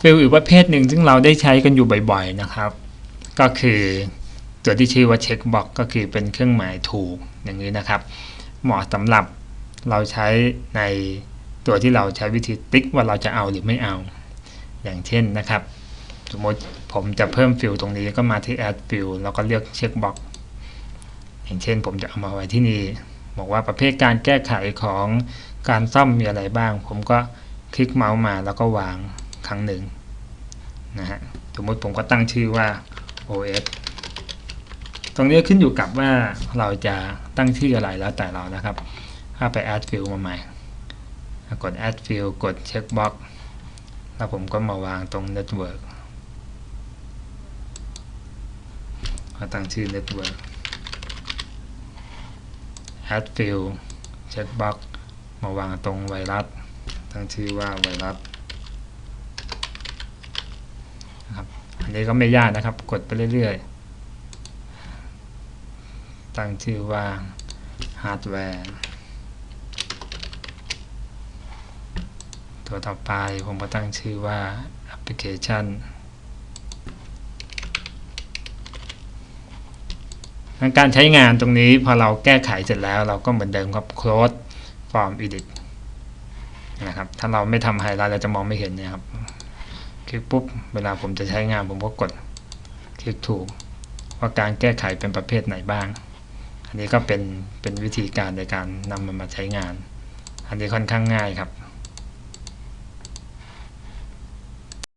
ฟิลอีกประเภทหนึ่งซึ่งเราได้ใช้กันอยู่บ่อยๆนะครับ ก็คือตัวที่ชื่อว่าเช็คบ็อกก็คือเป็นเครื่องหมายถูกอย่างนี้นะครับ เหมาะสำหรับเราใช้ในตัวที่เราใช้วิธีติ๊กว่าเราจะเอาหรือไม่เอา อย่างเช่นนะครับ สมมติผมจะเพิ่มฟิลตรงนี้ก็มาที่ add fill แล้วก็เลือกเช็คบ็อกอย่างเช่น ผมจะเอามาไว้ที่นี่บอกว่าประเภทการแก้ไขของการซ่อมมีอะไรบ้าง ผมก็คลิกเมาส์มาแล้วก็วาง ครั้งหนึ่งนะฮะสมมติผมก็ตั้งชื่อว่า OS ตรงนี้ขึ้นอยู่กับว่าเราจะตั้งชื่ออะไรแล้วแต่เรานะครับ ถ้าไป add field มาใหม่ กด add field กด check box แล้วผมก็มาวางตรง network ก็ตั้งชื่อ network add field check box มาวางตรงไวรัส ตั้งชื่อว่าไวรัสนะครับ อัน นี้ก็ไม่ยากนะครับ กดไปเรื่อยๆ ตั้งชื่อว่าฮาร์ดแวร์ตัวต่อไปผมก็ตั้งชื่อว่าแอปพลิเคชันการใช้งานตรงนี้พอเราแก้ไขเสร็จแล้ว เราก็เหมือนเดิมครับ close form edit นะครับ ถ้าเราไม่ทำไฮไลท์เราจะมองไม่เห็นนะครับ คลิกปุ๊บ เวลาผมจะใช้งานผมก็กดคลิกถูก ว่าการแก้ไขเป็นประเภทไหนบ้าง อันนี้ก็เป็นเป็นวิธีการในการนำมันมาใช้งาน อันนี้ค่อนข้างง่ายครับ